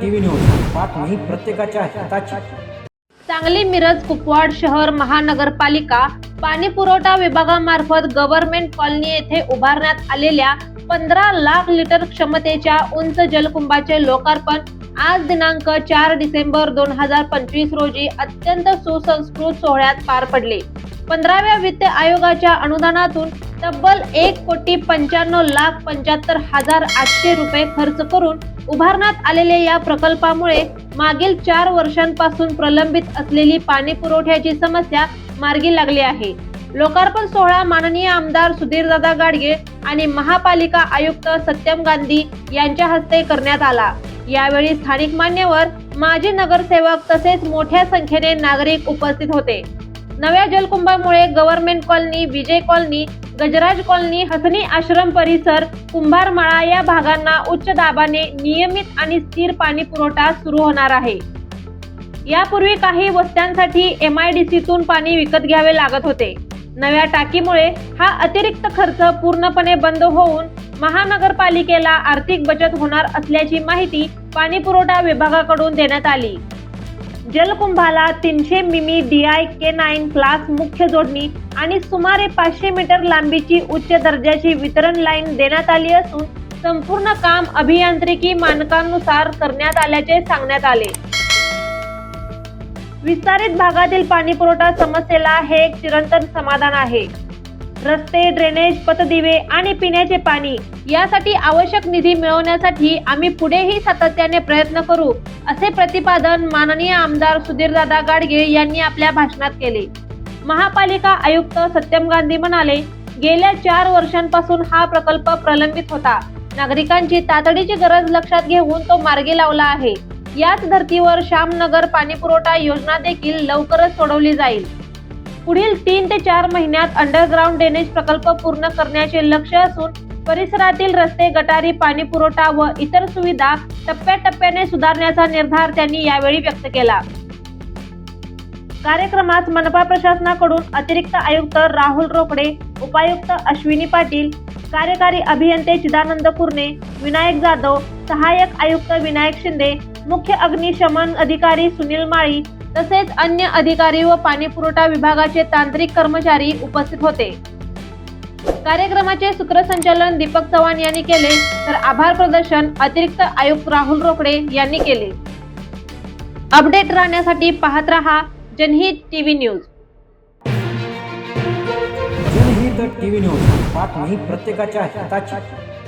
TV news बातमी प्रत्येकाच्या हिताची. सांगली मिरज कुपवाड शहर महानगरपालिका पाणी पुरवठा विभागामार्फत गव्हर्नमेंट कॉलनी येथे उभारण्यात आलेल्या पंधरा लाख लिटर क्षमतेच्या उंच जलकुंभाचे लोकार्पण आज दिनांक चार डिसेंबर दोन हजार पंचवीस रोजी अत्यंत सुसंस्कृत सोहळ्यात पार पडले. पंधराव्या वित्त आयोगाच्या अनुदानातून तब्बल एक कोटी पंच्याण्णव लाख पंच्याहत्तर हजार आठशे रुपये खर्च करून उभारण्यात आलेल्या या प्रकल्पामुळे मागील चार वर्षांपासून प्रलंबित असलेली पाणी पुरवठ्याची समस्या मार्गी लागली आहे. लोकार्पण सोहळा माननीय आमदार सुधीरदादा गाडगे आणि महापालिका आयुक्त सत्यम गांधी यांच्या हस्ते करण्यात आला. यावेळी स्थानिक मान्यवर माजी नगरसेवक तसेच मोठ्या संख्येने नागरिक उपस्थित होते. नव्या जलकुंभामुळे government colony Vijay colony Gajraj colony Hasani Ashram परिसर कुंभारमाळा या भागांना उच्च दाबाने नियमित आणि स्थिर पाणी पुरवठा सुरू होणार आहे. यापूर्वी काही वस्त्यांसाठी एम आय डी सीतून पाणी विकत घ्यावे लागत होते. नव्या टाकीमुळे हा अतिरिक्त खर्च पूर्णपणे बंद होऊन महानगरपालिकेला आर्थिक बचत होणार असल्याची माहिती पाणी पुरवठा विभागाकडून देण्यात आली. जलकुंभाला तीनशे मिमी D I K nine class मुख्य जोडणी आणि सुमारे पाचशे मीटर लांबीची उच्च दर्जाची वितरण लाईन देण्यात आली असून संपूर्ण काम अभियांत्रिकी मानकांनुसार करण्यात आल्याचे सांगण्यात आले. विस्तारित भागातील पाणीपुरवठा समस्येला हे एक चिरंतन समाधान आहे. रस्ते ड्रेनेज पथदिवे आणि पिण्याचे पाणी यासाठी आवश्यक निधी मिळवण्यासाठी आम्ही पुढेही सातत्याने प्रयत्न करू असे प्रतिपादन माननीय आमदार सुधीरदादा गाडगे यांनी आपल्या भाषणात केले. महापालिका आयुक्त सत्यम गांधी म्हणाले गेल्या चार वर्षांपासून हा प्रकल्प प्रलंबित होता. नागरिकांची तातडीची गरज लक्षात घेऊन तो मार्गी लावला आहे. याच धर्तीवर श्यामनगर पाणीपुरवठा योजना देखील लवकरच सोडवली जाईल. पुढील तीन ते चार महिन्यात अंडरग्राऊंड ड्रेनेज प्रकल्प पूर्ण करण्याचे लक्ष असून परिसरातील रस्ते गटारी पाणी पुरवठा व इतर सुविधा टप्प्याटप्प्याने सुधारण्याचा निर्धार त्यांनी यावेळी व्यक्त केला. कार्यक्रमात मनपा प्रशासनाकडून अतिरिक्त आयुक्त राहुल रोकडे उपायुक्त अश्विनी पाटील कार्यकारी अभियंते चिदानंद कुर्णे विनायक जाधव सहाय्यक आयुक्त विनायक शिंदे मुख्य अग्निशमन अधिकारी सुनील माळी तसेच अन्य अधिकारी व पाणी पुरवठा विभागाचे तांत्रिक कर्मचारी उपस्थित होते. कार्यक्रमाचे सूत्रसंचालन दीपक चव्हाण यांनी केले तर आभार प्रदर्शन अतिरिक्त आयुक्त राहुल रोकडे यांनी केले. अपडेट राहण्यासाठी पाहत रहा Janhit TV news. Janhit TV news बातमी प्रत्येकाच्या हिताची.